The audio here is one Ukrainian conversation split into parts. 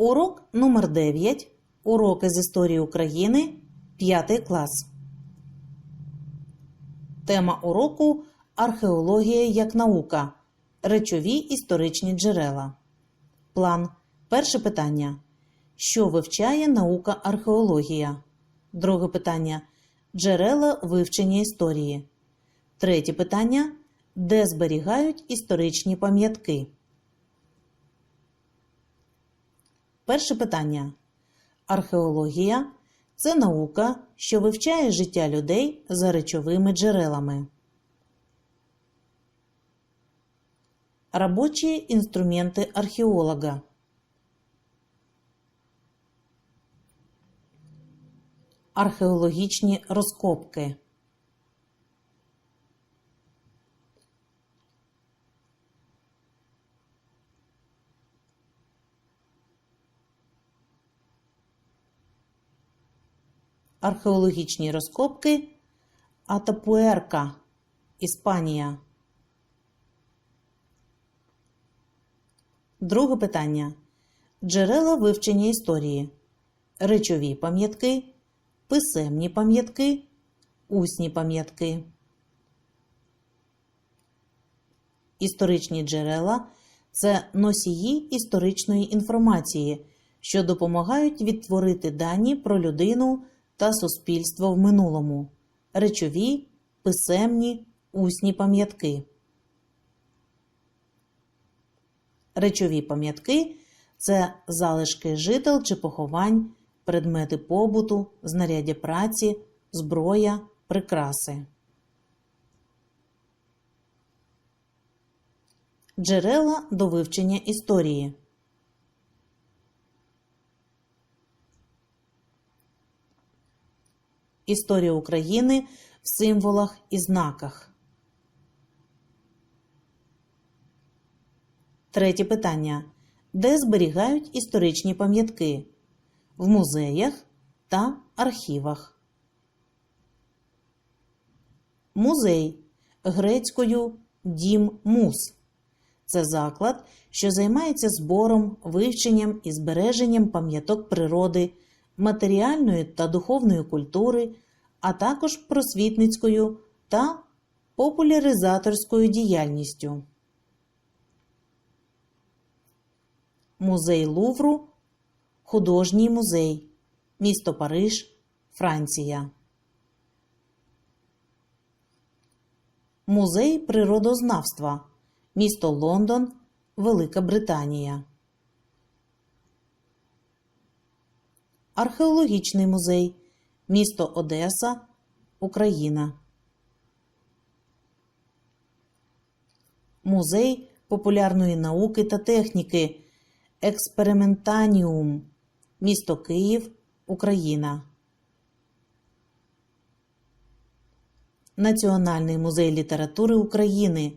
Урок номер 9. Уроки з історії України. 5 клас. Тема уроку Археологія як наука. Речові історичні джерела. План. Перше питання. Що вивчає наука археологія? Друге питання. Джерела вивчення історії. Третє питання. Де зберігають історичні пам'ятки? Перше питання. Археологія це наука, що вивчає життя людей за речовими джерелами. Рабочие инструменты археолога. Археологічні розкопки. Археологічні розкопки Атапуерка, Іспанія. Друге питання. Джерела вивчення історії. Речові пам'ятки, писемні пам'ятки, усні пам'ятки. Історичні джерела це носії історичної інформації, що допомагають відтворити дані про людину та суспільство в минулому. Речові, писемні, усні пам'ятки. Речові пам'ятки це залишки жител чи поховань, предмети побуту, знаряддя праці, зброя, прикраси. Джерела до вивчення історії. Історія України в символах і знаках. Третє питання. Де зберігають історичні пам'ятки? В музеях та архівах. Музей грецькою Дім Мус. Це заклад, що займається збором, вивченням і збереженням пам'яток природи, матеріальної та духовної культури, а також просвітницькою та популяризаторською діяльністю. Музей Лувру, художній музей, місто Париж, Франція. Музей природознавства, місто Лондон, Велика Британія. Археологічний музей, місто Одеса, Україна. Музей популярної науки та техніки Експериментаніум, місто Київ, Україна. Національний музей літератури України,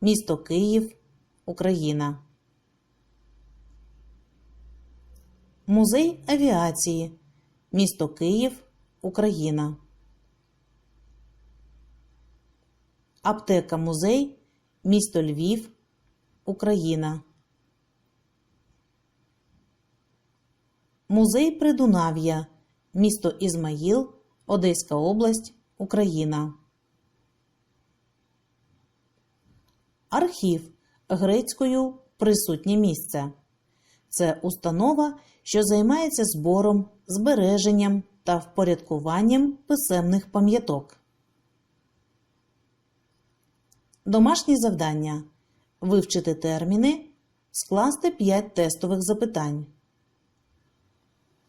місто Київ, Україна. Музей авіації, місто Київ, Україна. Аптека музей, місто Львів, Україна. Музей Придунав'я, місто Ізмаїл, Одеська область, Україна. Архів грецькою присутнє місце. Це установа, що займається збором, збереженням та впорядкуванням писемних пам'яток. Домашні завдання. Вивчити терміни. Скласти 5 тестових запитань.